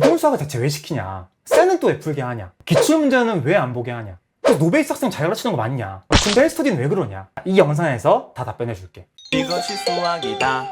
고등수학을 대체 왜 시키냐? 쌤은 또 왜 풀게 하냐? 기출문제는 왜 안 보게 하냐? 그래서 노베이스 학생 잘 가르치는 거 맞냐? 근데 헬스터디는 왜 그러냐? 이 영상에서 다 답변해 줄게. 이것이 수학이다.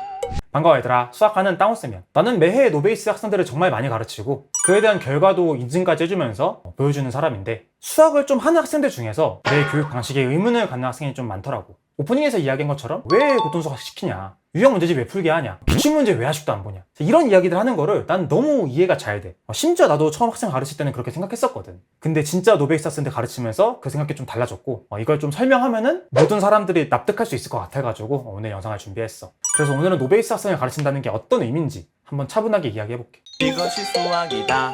반가워 얘들아 수학하는 땅우쌤이야 나는 매해 노베이스 학생들을 정말 많이 가르치고 그에 대한 결과도 인증까지 해주면서 보여주는 사람인데 수학을 좀 하는 학생들 중에서 내 교육 방식에 의문을 갖는 학생이 좀 많더라고 오프닝에서 이야기한 것처럼 왜 고등수학 시키냐? 유형 문제집 왜 풀게 하냐? 기출 문제 왜 아직도 안 보냐? 이런 이야기들 하는 거를 난 너무 이해가 잘돼. 어, 심지어 나도 처음 학생 가르칠 때는 그렇게 생각했었거든. 근데 진짜 노베이스 학생들 가르치면서 그 생각이 좀 달라졌고 어, 이걸 좀 설명하면은 모든 사람들이 납득할 수 있을 것 같아가지고 어, 오늘 영상을 준비했어. 그래서 오늘은 노베이스 학생을 가르친다는 게 어떤 의미인지 한번 차분하게 이야기해볼게. 이것이 수학이다.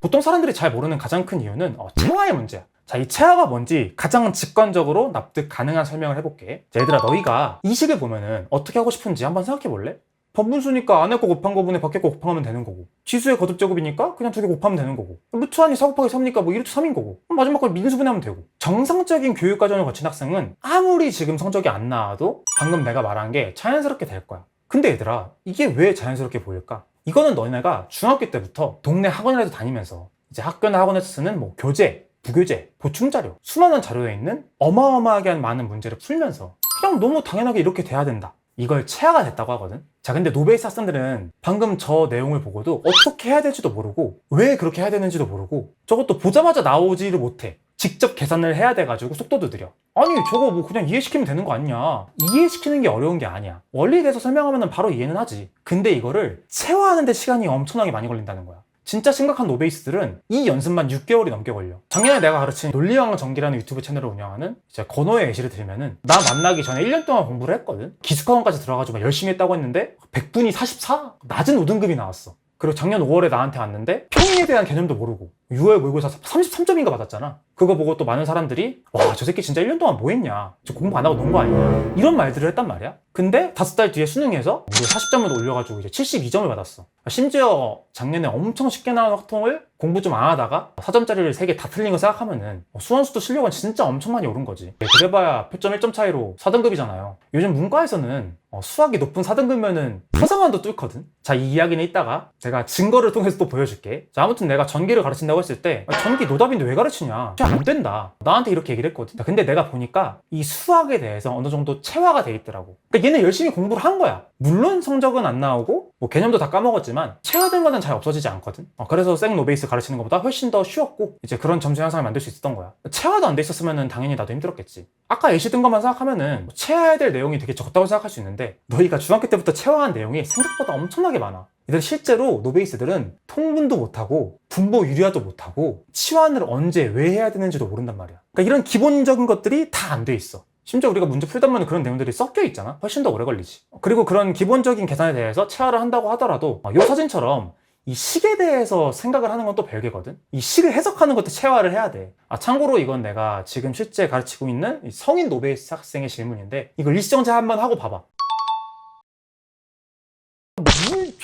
보통 사람들이 잘 모르는 가장 큰 이유는 어, 체화의 문제야. 자, 이 체화가 뭔지 가장 직관적으로 납득 가능한 설명을 해볼게. 자, 얘들아, 너희가 이 식을 보면은 어떻게 하고 싶은지 한번 생각해 볼래? 번분수니까 안에 거 곱한 거분에 밖에 거 곱하면 되는 거고 지수의 거듭 제곱이니까 그냥 두 개 곱하면 되는 거고 루트 안이 4 곱하기 3이니까 뭐 1루트 3인 거고 마지막 걸 민수분해하면 되고 정상적인 교육 과정을 거친 학생은 아무리 지금 성적이 안 나와도 방금 내가 말한 게 자연스럽게 될 거야 근데 얘들아 이게 왜 자연스럽게 보일까? 이거는 너네가 중학교 때부터 동네 학원이라도 다니면서 이제 학교나 학원에서 쓰는 뭐 교재, 부교재, 보충자료, 수많은 자료에 있는 어마어마하게 많은 문제를 풀면서 그냥 너무 당연하게 이렇게 돼야 된다. 이걸 체화가 됐다고 하거든. 자, 근데 노베이스 학생들은 방금 저 내용을 보고도 어떻게 해야 될지도 모르고 왜 그렇게 해야 되는지도 모르고 저것도 보자마자 나오지를 못해. 직접 계산을 해야 돼가지고 속도도 느려. 아니 저거 뭐 그냥 이해시키면 되는 거 아니냐. 이해시키는 게 어려운 게 아니야. 원리에 대해서 설명하면 바로 이해는 하지. 근데 이거를 체화하는데 시간이 엄청나게 많이 걸린다는 거야. 진짜 심각한 노베이스들은 이 연습만 6개월이 넘게 걸려. 작년에 내가 가르친 논리왕 전기라는 유튜브 채널을 운영하는 이제 건호의 예시를 들면은 나 만나기 전에 1년 동안 공부를 했거든. 기숙학원까지 들어가지고 막 열심히 했다고 했는데 100분이 44? 낮은 5등급이 나왔어. 그리고 작년 5월에 나한테 왔는데 평행에 대한 개념도 모르고 6월 모의고사 33점인가 받았잖아. 그거 보고 또 많은 사람들이 와 저 새끼 진짜 1년 동안 뭐 했냐. 저 공부 안 하고 논 거 아니냐. 이런 말들을 했단 말이야. 근데 다섯 달 뒤에 수능에서 무려 40점을 올려가지고 이제 72점을 받았어. 심지어 작년에 엄청 쉽게 나온 확통을 공부 좀 안 하다가 4점짜리를 3개 다 틀린 거 생각하면은 수원수도 실력은 진짜 엄청 많이 오른 거지. 그래봐야 표점 1점 차이로 4등급이잖아요. 요즘 문과에서는 어, 수학이 높은 4등급이면은 서상환도 뚫거든. 자, 이 이야기는 이따가 제가 증거를 통해서 또 보여줄게. 자, 아무튼 내가 전기를 가르친다고 했을 때 아, 전기 노답인데 왜 가르치냐? 진짜 안 된다. 나한테 이렇게 얘기를 했거든. 자, 근데 내가 보니까 이 수학에 대해서 어느 정도 체화가 돼 있더라고. 그러니까 얘는 열심히 공부를 한 거야. 물론 성적은 안 나오고 뭐 개념도 다 까먹었지만 체화된 거는 잘 없어지지 않거든. 어, 그래서 생 노베이스 가르치는 것보다 훨씬 더 쉬웠고 이제 그런 점수 향상을 만들 수 있었던 거야. 체화도 안 돼 있었으면 당연히 나도 힘들었겠지. 아까 예시 든 것만 생각하면은 뭐 체화해야 될 내용이 되게 적다고 생각할 수 있는데 너희가 중학교 때부터 체화한 내용이 생각보다 엄청나게 많아. 이들 실제로 노베이스들은 통분도 못하고 분모 유리화도 못하고 치환을 언제 왜 해야 되는지도 모른단 말이야. 그러니까 이런 기본적인 것들이 다 안 돼 있어. 심지어 우리가 문제 풀다 보면 그런 내용들이 섞여 있잖아. 훨씬 더 오래 걸리지. 그리고 그런 기본적인 계산에 대해서 체화를 한다고 하더라도 이 사진처럼 이 식에 대해서 생각을 하는 건 또 별개거든. 이 식을 해석하는 것도 체화를 해야 돼. 아 참고로 이건 내가 지금 실제 가르치고 있는 이 성인 노베이스 학생의 질문인데 이걸 일시정지 한번 하고 봐봐.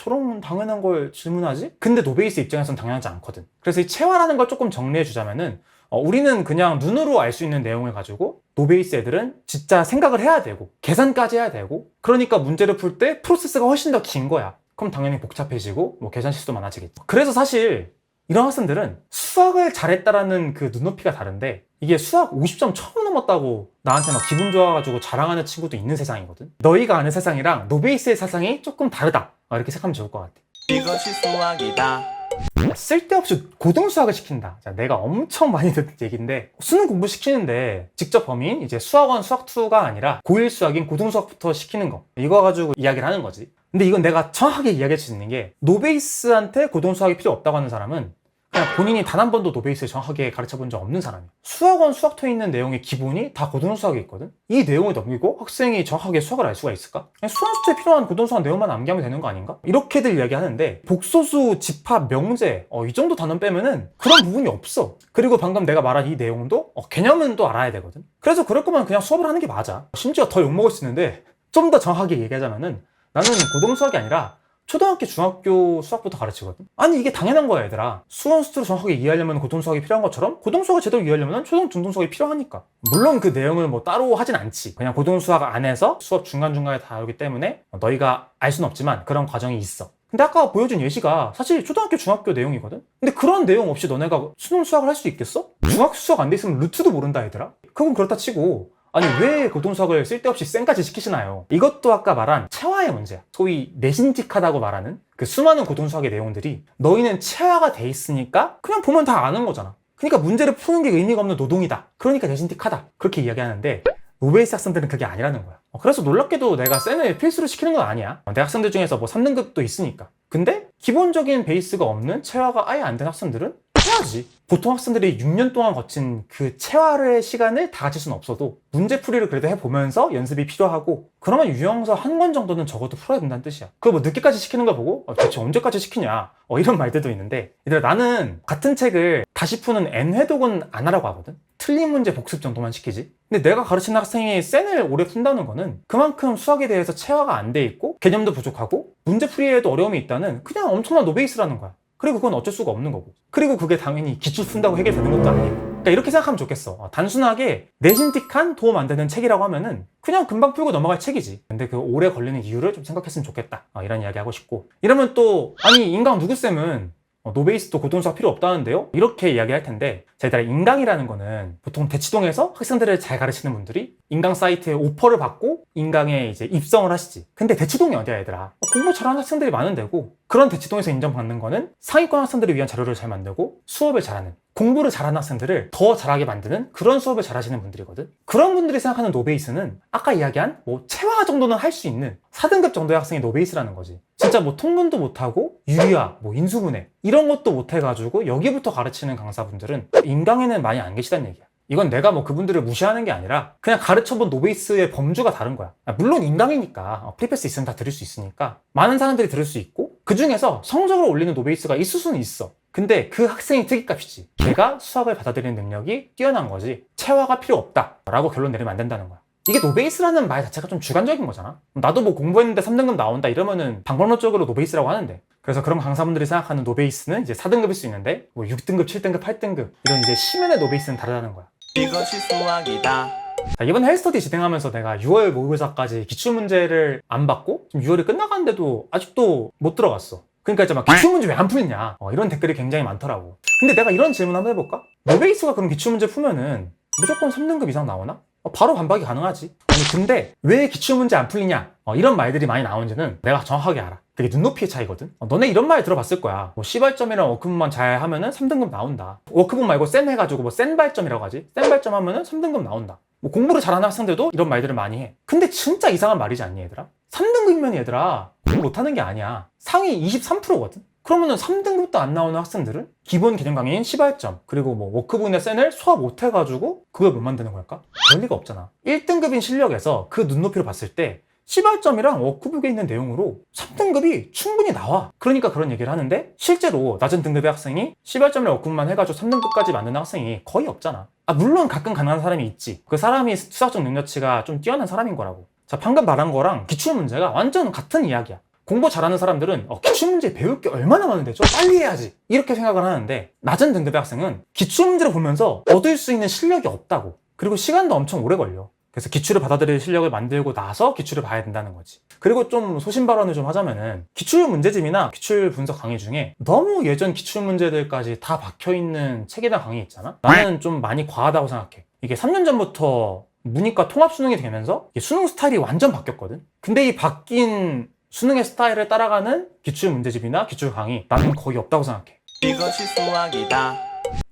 뭘 저런 당연한 걸 질문하지? 근데 노베이스 입장에선 당연하지 않거든. 그래서 이 체화라는 걸 조금 정리해 주자면은 어, 우리는 그냥 눈으로 알 수 있는 내용을 가지고 노베이스 애들은 진짜 생각을 해야 되고 계산까지 해야 되고 그러니까 문제를 풀 때 프로세스가 훨씬 더 긴 거야. 그럼 당연히 복잡해지고 뭐 계산 실수도 많아지겠죠. 그래서 사실 이런 학생들은 수학을 잘했다라는 그 눈높이가 다른데 이게 수학 50점 처음 넘었다고 나한테 막 기분 좋아가지고 자랑하는 친구도 있는 세상이거든. 너희가 아는 세상이랑 노베이스의 세상이 조금 다르다. 어, 이렇게 생각하면 좋을 것 같아. 이것이 수학이다. 쓸데없이 고등수학을 시킨다. 자, 내가 엄청 많이 듣는 얘기인데 수능 공부 시키는데 직접 범인 이제 수학원 수학2가 아니라 고1 수학인 고등수학부터 시키는 거 이거 가지고 이야기를 하는 거지. 근데 이건 내가 정확하게 이야기할 수 있는 게 노베이스한테 고등수학이 필요 없다고 하는 사람은 그냥 본인이 단 한 번도 노베이스를 정확하게 가르쳐 본 적 없는 사람이야. 수학원 수학터에 있는 내용의 기본이 다 고등수학에 있거든? 이 내용을 넘기고 학생이 정확하게 수학을 알 수가 있을까? 수학수에 필요한 고등수학 내용만 암기하면 되는 거 아닌가? 이렇게들 이야기하는데 복소수, 집합, 명제 어, 이 정도 단원 빼면은 그런 부분이 없어. 그리고 방금 내가 말한 이 내용도 어, 개념은 또 알아야 되거든? 그래서 그럴 거면 그냥 수업을 하는 게 맞아. 심지어 더 욕먹을 수 있는데 좀 더 정확하게 얘기하자면은 나는 고등수학이 아니라 초등학교, 중학교 수학부터 가르치거든? 아니, 이게 당연한 거야, 얘들아. 수원 수투를 정확하게 이해하려면 고등수학이 필요한 것처럼 고등수학을 제대로 이해하려면 초등, 중등수학이 필요하니까. 물론 그 내용을 뭐 따로 하진 않지. 그냥 고등수학 안에서 수업 중간중간에 다루기 때문에 너희가 알 수는 없지만 그런 과정이 있어. 근데 아까 보여준 예시가 사실 초등학교, 중학교 내용이거든? 근데 그런 내용 없이 너네가 수능 수학을 할 수 있겠어? 중학교 수학 안 돼 있으면 루트도 모른다 얘들아? 그건 그렇다 치고 아니 왜 고등수학을 쓸데없이 쌩까지 시키시나요? 이것도 아까 말한 체화의 문제야. 소위 내신직하다고 말하는 그 수많은 고등수학의 내용들이 너희는 체화가 돼 있으니까 그냥 보면 다 아는 거잖아. 그러니까 문제를 푸는 게 의미가 없는 노동이다. 그러니까 내신직하다. 그렇게 이야기하는데 노베이스 학생들은 그게 아니라는 거야. 어, 그래서 놀랍게도 내가 쌤을 필수로 시키는 건 아니야. 어, 내 학생들 중에서 뭐 3등급도 있으니까. 근데 기본적인 베이스가 없는 체화가 아예 안 된 학생들은 해야지. 보통 학생들이 6년 동안 거친 그 체화의 시간을 다 가질 수는 없어도 문제풀이를 그래도 해보면서 연습이 필요하고 그러면 유형서 한 권 정도는 적어도 풀어야 된다는 뜻이야. 그거 뭐 늦게까지 시키는 걸 보고 어, 대체 언제까지 시키냐 어, 이런 말들도 있는데 얘들아 나는 같은 책을 다시 푸는 N회독은 안 하라고 하거든. 틀린 문제 복습 정도만 시키지. 근데 내가 가르치는 학생이 센을 오래 푼다는 거는 그만큼 수학에 대해서 체화가 안 돼 있고 개념도 부족하고 문제풀이에도 어려움이 있다는 그냥 엄청난 노베이스라는 거야. 그리고 그건 어쩔 수가 없는 거고. 그리고 그게 당연히 기출 푼다고 해결되는 것도 아니고. 그러니까 이렇게 생각하면 좋겠어. 어, 단순하게 내신틱한 도움 안 되는 책이라고 하면은 그냥 금방 풀고 넘어갈 책이지. 근데 그 오래 걸리는 이유를 좀 생각했으면 좋겠다. 어, 이런 이야기 하고 싶고. 이러면 또 아니 인강 누구쌤은 어, 노베이스도 고등수학 필요 없다는데요? 이렇게 이야기할 텐데 저희들 인강이라는 거는 보통 대치동에서 학생들을 잘 가르치는 분들이 인강 사이트에 오퍼를 받고 인강에 이제 입성을 하시지. 근데 대치동이 어디야 얘들아? 어, 공부 잘하는 학생들이 많은 데고 그런 대치동에서 인정받는 거는 상위권 학생들을 위한 자료를 잘 만들고 수업을 잘하는 공부를 잘하는 학생들을 더 잘하게 만드는 그런 수업을 잘하시는 분들이거든. 그런 분들이 생각하는 노베이스는 아까 이야기한 뭐 체화 정도는 할 수 있는 4등급 정도의 학생이 노베이스라는 거지. 진짜 뭐 통문도 못하고 유리화, 뭐 인수분해 이런 것도 못해가지고 여기부터 가르치는 강사분들은 인강에는 많이 안 계시다는 얘기야. 이건 내가 뭐 그분들을 무시하는 게 아니라 그냥 가르쳐본 노베이스의 범주가 다른 거야. 아, 물론 인강이니까 어, 프리패스 있으면 다 들을 수 있으니까 많은 사람들이 들을 수 있고 그 중에서 성적을 올리는 노베이스가 있을 수는 있어. 근데 그 학생이 특이값이지. 걔가 수학을 받아들이는 능력이 뛰어난 거지. 체화가 필요 없다. 라고 결론 내리면 안 된다는 거야. 이게 노베이스라는 말 자체가 좀 주관적인 거잖아. 나도 뭐 공부했는데 3등급 나온다 이러면은 방법론적으로 노베이스라고 하는데. 그래서 그런 강사분들이 생각하는 노베이스는 이제 4등급일 수 있는데 뭐 6등급, 7등급, 8등급 이런 이제 시면의 노베이스는 다르다는 거야. 이것이 수학이다. 자, 이번 헬스터디 진행하면서 내가 6월 모의고사까지 기출문제를 안 받고 지금 6월이 끝나갔는데도 아직도 못 들어갔어. 그러니까 이제 막 기출문제 왜 안 풀냐 어, 이런 댓글이 굉장히 많더라고. 근데 내가 이런 질문 한번 해볼까? 노베이스가 그럼 기출문제 풀면은 무조건 3등급 이상 나오나? 어, 바로 반박이 가능하지. 아니 근데 왜 기출문제 안 풀리냐? 어, 이런 말들이 많이 나오는지는 내가 정확하게 알아. 되게 눈높이의 차이거든. 어, 너네 이런 말 들어봤을 거야. 뭐 시발점이랑 워크북만 잘 하면은 3등급 나온다. 워크북 말고 센 해가지고 뭐 센 발점이라고 하지. 센 발점 하면은 3등급 나온다. 뭐 공부를 잘하는 학생들도 이런 말들을 많이 해. 근데 진짜 이상한 말이지 않니 얘들아? 3등급이면 얘들아 공부 못하는 게 아니야. 상위 23%거든. 그러면은 3등급도 안 나오는 학생들은 기본 개념 강의인 시발점 그리고 뭐 워크북이나 센을 소화 못 해가지고 그걸 못 만드는 걸까? 그럴 리가 없잖아. 1등급인 실력에서 그 눈높이로 봤을 때 시발점이랑 워크북에 있는 내용으로 3등급이 충분히 나와. 그러니까 그런 얘기를 하는데 실제로 낮은 등급의 학생이 시발점이랑 워크북만 해가지고 3등급까지 만드는 학생이 거의 없잖아. 아 물론 가끔 가능한 사람이 있지. 그 사람이 수학적 능력치가 좀 뛰어난 사람인 거라고. 자 방금 말한 거랑 기출 문제가 완전 같은 이야기야. 공부 잘하는 사람들은 어, 기출문제 배울 게 얼마나 많은데 좀 빨리 해야지. 이렇게 생각을 하는데 낮은 등급의 학생은 기출문제를 보면서 얻을 수 있는 실력이 없다고. 그리고 시간도 엄청 오래 걸려. 그래서 기출을 받아들일 실력을 만들고 나서 기출을 봐야 된다는 거지. 그리고 좀 소신 발언을 좀 하자면은 기출 문제집이나 기출 분석 강의 중에 너무 예전 기출 문제들까지 다 박혀있는 책이나 강의 있잖아? 나는 좀 많이 과하다고 생각해. 이게 3년 전부터 문이과 통합 수능이 되면서 수능 스타일이 완전 바뀌었거든? 근데 이 바뀐 수능의 스타일을 따라가는 기출 문제집이나 기출 강의 나는 거의 없다고 생각해. 이것이 수학이다.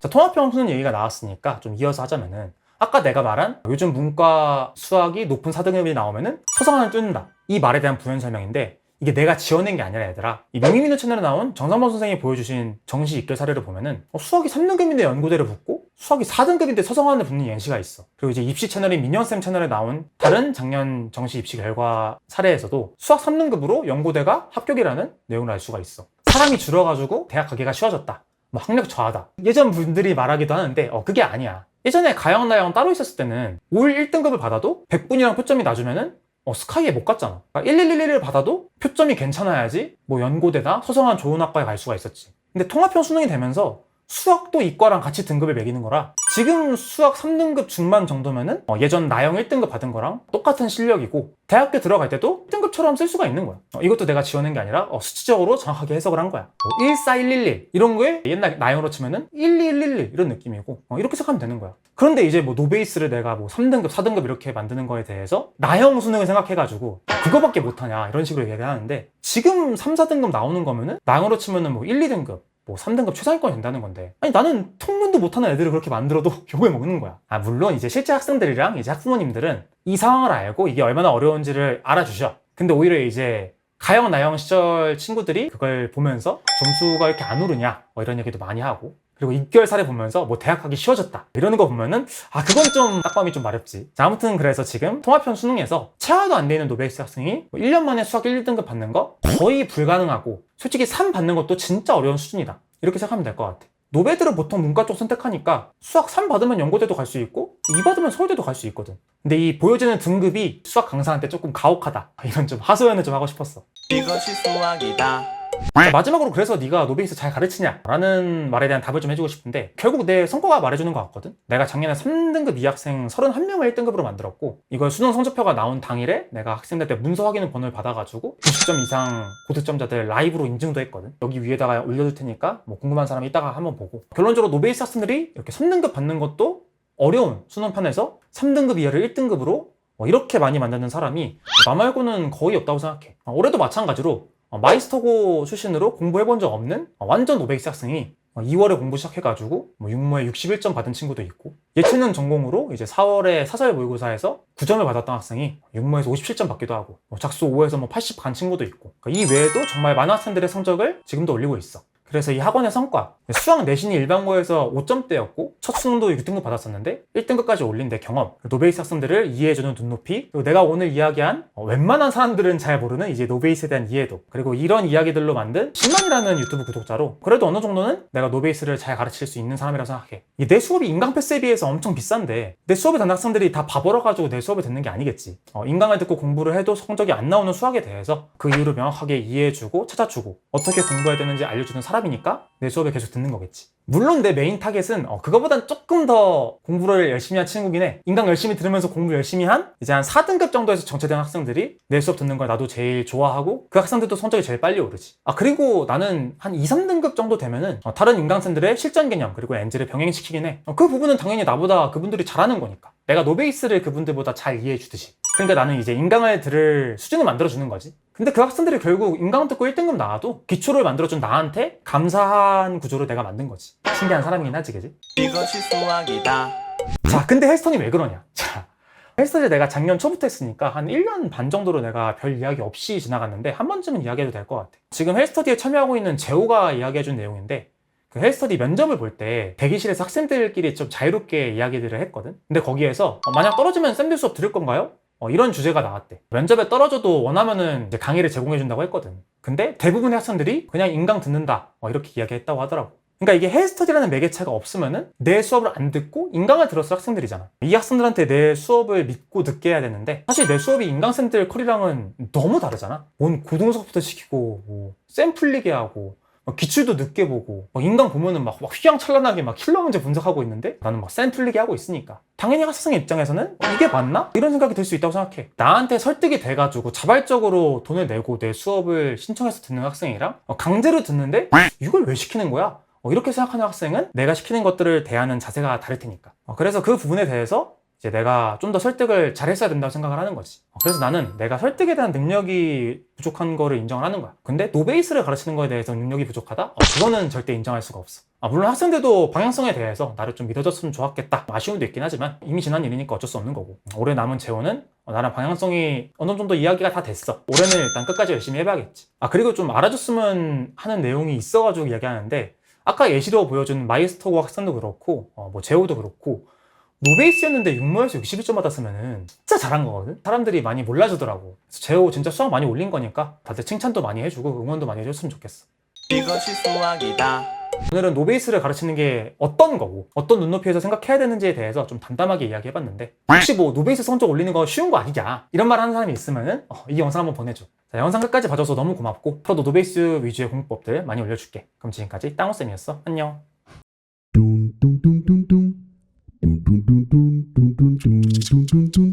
자, 통합형 수능 얘기가 나왔으니까 좀 이어서 하자면은 아까 내가 말한 요즘 문과 수학이 높은 4등급이 나오면은 소상한을 뚫는다. 이 말에 대한 부연 설명인데 이게 내가 지어낸 게 아니라 얘들아 이 명희민우 채널에 나온 정상범 선생이 보여주신 정시 입결 사례를 보면은 어, 수학이 3등급인데 연고대를 붙고 수학이 4등급인데 서성한을 붙는 예시가 있어. 그리고 이제 입시 채널인 민현쌤 채널에 나온 다른 작년 정시 입시 결과 사례에서도 수학 3등급으로 연고대가 합격이라는 내용을 알 수가 있어. 사람이 줄어가지고 대학 가기가 쉬워졌다. 뭐 학력 저하다. 예전 분들이 말하기도 하는데 어 그게 아니야. 예전에 가영 나영 따로 있었을 때는 올 1등급을 받아도 100분이랑 표점이 낮으면은 어, 스카이에 못 갔잖아. 그러니까 1111을 받아도 표점이 괜찮아야지 뭐 연고대나 소성한 좋은 학과에 갈 수가 있었지. 근데 통합형 수능이 되면서 수학도 이과랑 같이 등급을 매기는 거라 지금 수학 3등급 중반 정도면은 어, 예전 나영 1등급 받은 거랑 똑같은 실력이고 대학교 들어갈 때도 1등급처럼 쓸 수가 있는 거야. 어, 이것도 내가 지어낸 게 아니라 어, 수치적으로 정확하게 해석을 한 거야. 뭐 14111 이런 거에 옛날 나영으로 치면은 12111 이런 느낌이고 어, 이렇게 생각하면 되는 거야. 그런데 이제 뭐 노베이스를 내가 뭐 3등급, 4등급 이렇게 만드는 거에 대해서 나영 수능을 생각해가지고 그거밖에 못하냐 이런 식으로 얘기를 하는데 지금 3, 4등급 나오는 거면은 나영으로 치면은 뭐 1, 2등급 뭐 3등급 최상위권이 된다는 건데. 아니 나는 통문도 못하는 애들을 그렇게 만들어도 욕을 먹는 거야. 아 물론 이제 실제 학생들이랑 이제 학부모님들은 이 상황을 알고 이게 얼마나 어려운지를 알아주셔. 근데 오히려 이제 가영 나영 시절 친구들이 그걸 보면서 점수가 이렇게 안 오르냐 뭐 이런 얘기도 많이 하고 그리고 입결 사례 보면서 뭐 대학 가기 쉬워졌다. 이러는 거 보면은 아 그건 좀 딱밤이 좀 마렵지. 자 아무튼 그래서 지금 통합형 수능에서 체화도 안 되는 노베이스 학생이 뭐 1년 만에 수학 1, 2등급 받는 거 거의 불가능하고 솔직히 3 받는 것도 진짜 어려운 수준이다. 이렇게 생각하면 될 것 같아. 노베들은 보통 문과 쪽 선택하니까 수학 3 받으면 연고대도 갈 수 있고 2 받으면 서울대도 갈 수 있거든. 근데 이 보여지는 등급이 수학 강사한테 조금 가혹하다. 이런 좀 하소연을 좀 하고 싶었어. 이것이 수학이다. 자, 마지막으로 그래서 네가 노베이스 잘 가르치냐? 라는 말에 대한 답을 좀 해주고 싶은데 결국 내 성과가 말해주는 것 같거든? 내가 작년에 3등급 2학생 31명을 1등급으로 만들었고 이걸 수능 성적표가 나온 당일에 내가 학생들한테 문서 확인 번호를 받아가지고 90점 이상 고득점자들 라이브로 인증도 했거든? 여기 위에다가 올려둘 테니까 뭐 궁금한 사람이 이따가 한번 보고 결론적으로 노베이스 학생들이 이렇게 3등급 받는 것도 어려운 수능판에서 3등급 이하를 1등급으로 어, 이렇게 많이 만드는 사람이 나 말고는 거의 없다고 생각해. 어, 올해도 마찬가지로 어, 마이스터고 출신으로 공부해본 적 없는 어, 완전 노베이스 학생이 어, 2월에 공부 시작해가지고 뭐 육모에 61점 받은 친구도 있고 예체능 전공으로 이제 4월에 사설 모의고사에서 9점을 받았던 학생이 육모에서 57점 받기도 하고 뭐 작수 5에서 뭐 80 간 친구도 있고 그러니까 이 외에도 정말 많은 학생들의 성적을 지금도 올리고 있어. 그래서 이 학원의 성과 수학 내신이 일반고에서 5점대였고 첫 수능도 6등급 받았었는데 1등급까지 올린 내 경험 노베이스 학생들을 이해해주는 눈높이 그리고 내가 오늘 이야기한 어, 웬만한 사람들은 잘 모르는 이제 노베이스에 대한 이해도 그리고 이런 이야기들로 만든 10만이라는 유튜브 구독자로 그래도 어느 정도는 내가 노베이스를 잘 가르칠 수 있는 사람이라고 생각해. 이내 수업이 인강 패스에 비해서 엄청 비싼데 내 수업에 듣는 학생들이 다 바보라 가지고 내 수업에 듣는 게 아니겠지. 어, 인강을 듣고 공부를 해도 성적이 안 나오는 수학에 대해서 그 이유를 명확하게 이해해주고 찾아주고 어떻게 공부해야 되는지 알려주는 사람 이니까 내 수업에 계속 듣는 거겠지 물론 내 메인 타겟은 어, 그거보단 조금 더 공부를 열심히 한 친구긴 해. 인강 열심히 들으면서 공부 열심히 한 이제 한 4등급 정도에서 정체된 학생들이 내 수업 듣는 걸 나도 제일 좋아하고 그 학생들도 성적이 제일 빨리 오르지. 아 그리고 나는 한 2, 3등급 정도 되면은 어, 다른 인강생들의 실전 개념 그리고 엔지를 병행시키긴 해. 어, 그 부분은 당연히 나보다 그분들이 잘하는 거니까. 내가 노베이스를 그분들보다 잘 이해해 주듯이. 그러니까 나는 이제 인강을 들을 수준을 만들어주는 거지. 근데 그 학생들이 결국 인강 듣고 1등급 나와도 기초를 만들어준 나한테 감사한 구조를 내가 만든 거지. 신기한 사람이긴 하지, 그지? 이것이 수학이다. 자, 근데 헬스턴이 왜 그러냐? 자, 헬스턴을 내가 작년 초부터 했으니까 한 1년 반 정도로 내가 별 이야기 없이 지나갔는데 한 번쯤은 이야기해도 될 것 같아. 지금 헬스터디에 참여하고 있는 재호가 이야기해준 내용인데 그 헬스터디 면접을 볼 때 대기실에서 학생들끼리 좀 자유롭게 이야기들을 했거든. 근데 거기에서 어, 만약 떨어지면 쌤들 수업 들을 건가요? 어, 이런 주제가 나왔대. 면접에 떨어져도 원하면은 이제 강의를 제공해준다고 했거든. 근데 대부분의 학생들이 그냥 인강 듣는다. 어, 이렇게 이야기했다고 하더라고. 그러니까 이게 헬스터디라는 매개체가 없으면은 내 수업을 안 듣고 인강을 들었을 학생들이잖아. 이 학생들한테 내 수업을 믿고 듣게 해야 되는데 사실 내 수업이 인강생들 컬이랑은 너무 다르잖아. 뭔 고등수업부터 시키고 뭐 샘플리게 하고 막 기출도 늦게 보고 막 인강 보면은 막, 막 휘황찬란하게 막 킬러 문제 분석하고 있는데 나는 막 샘플리게 하고 있으니까 당연히 학생 입장에서는 어, 이게 맞나? 이런 생각이 들 수 있다고 생각해 나한테 설득이 돼가지고 자발적으로 돈을 내고 내 수업을 신청해서 듣는 학생이랑 어, 강제로 듣는데 이걸 왜 시키는 거야? 어, 이렇게 생각하는 학생은 내가 시키는 것들을 대하는 자세가 다를 테니까 어, 그래서 그 부분에 대해서 이제 내가 좀 더 설득을 잘했어야 된다고 생각을 하는 거지. 어, 그래서 나는 내가 설득에 대한 능력이 부족한 거를 인정을 하는 거야. 근데 노베이스를 가르치는 거에 대해서 능력이 부족하다? 어, 그거는 절대 인정할 수가 없어. 아, 물론 학생들도 방향성에 대해서 나를 좀 믿어줬으면 좋았겠다. 아쉬움도 있긴 하지만 이미 지난 일이니까 어쩔 수 없는 거고. 올해 남은 재호는 어, 나랑 방향성이 어느 정도 이야기가 다 됐어. 올해는 일단 끝까지 열심히 해봐야겠지. 아, 그리고 좀 알아줬으면 하는 내용이 있어가지고 이야기하는데 아까 예시로 보여준 마이스터고 학생도 그렇고 어, 뭐 재호도 그렇고 노베이스였는데 6모에서 61점 받았으면 진짜 잘한 거거든? 사람들이 많이 몰라주더라고. 그래서 재호 진짜 수학 많이 올린 거니까 다들 칭찬도 많이 해주고 응원도 많이 해줬으면 좋겠어. 이것이 수학이다. 오늘은 노베이스를 가르치는 게 어떤 거고 어떤 눈높이에서 생각해야 되는지에 대해서 좀 담담하게 이야기해봤는데 혹시 뭐 노베이스 성적 올리는 거 쉬운 거 아니냐 이런 말 하는 사람이 있으면은 어, 이 영상 한번 보내줘 자, 영상 끝까지 봐줘서 너무 고맙고 앞으로도 노베이스 위주의 공부법들 많이 올려줄게 그럼 지금까지 땅호쌤이었어 안녕